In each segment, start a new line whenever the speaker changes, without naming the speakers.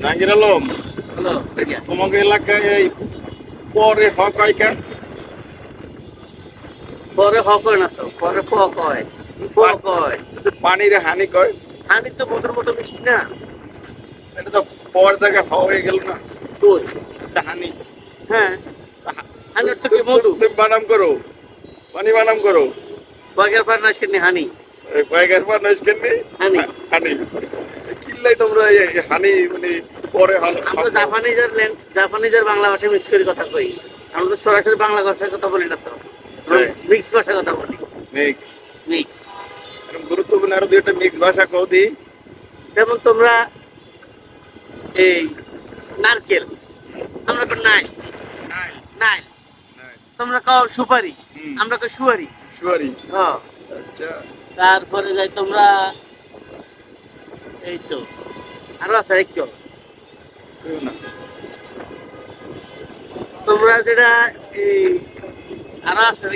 জাহাঙ্গীর আলম তোমাকে এলাকায় এই পরে হক হয় কা?
পরে হ কয় না তো? পরে প কয়।
পানির হানি কয়?
হানি তো মধুর মতো মিষ্টি না।
এটা তো পর জায়গায় হয়ে গেল না।
কই?
হানি।
হ্যাঁ। হানির তো কি মধু?
তুমি বানাম করো। পানি বানাম করো।
বাগের পার না সেনি হানি?
কয়েকের পর নইস কেননি?
হানি।
হানি। হানি মানে পরে
আমরা জাপানিজের ল্যান্ড জাপানিজের বাংলা ভাষা মিক্স করে কথা কই। আমরা তো সরাসরি বাংলা ভাষার কথা বলি না তো।
হ্যাঁ।
মিক্স ভাষার কথা বলি।
মিক্স।
মিক্স।
গুরুত্বপূর্ণ আরও দুইটা মিক্স ভাষা কও দি।
যেমন তোমরা এই নারকেল। আমরা কই নাই। নাই। তোমরা কও সুপারি। আমরা কই সুয়ারি।
সুয়ারি।
হ্যাঁ।
আচ্ছা।
তারপরে যাই তোমরা এই তো। আরও আছে
কেউ
তোমরা যেটা এই আরও আছে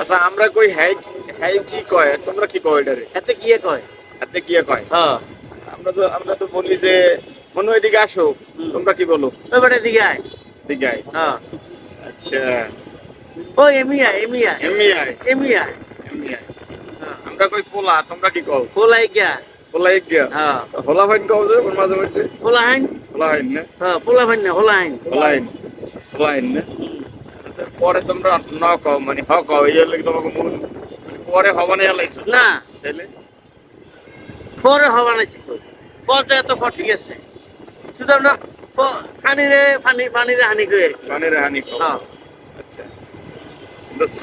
আচ্ছা আমরা কই হ্যাই কি কয়? তোমরা কি কয় এটারে?
এতে কি কয়?
হাতে কি কয়?
হ্যাঁ।
আমরা তো আমরা তো বলি যে মনে এদিকে আসো। তোমরা কি বলো?
ওই বেটা দিকে আয়।
এদিকে আয়।
হ্যাঁ।
আচ্ছা।
ও এমিয়া এমিয়া। এমিয়া
আয়।
হ্যাঁ
আমরা কই পোলা তোমরা কি কও?
পোলাই গিয়া।
পোলা এক গিয়া?
হ্যাঁ।
হোলা ফাইন কও যে ওর মাঝে মধ্যে?
পোলা হাইন?
হোলা হাইন না?
হ্যাঁ পোলা ভাই না হোলা হাইন।
হোলা হোলা হাইন না? পরে তোমরা ন কও মানে হ কও এই হলে তোমাকে মূল মানে পরে হবা না লাইছো
না।
তাইলে?
পরে হবা না শিখো পর্যায়ে তো ঠিক আছে। শুধু আমরা পানিরে পানি পানিরে হানি করে
পানির হানি কও।
হ্যাঁ।
আচ্ছা।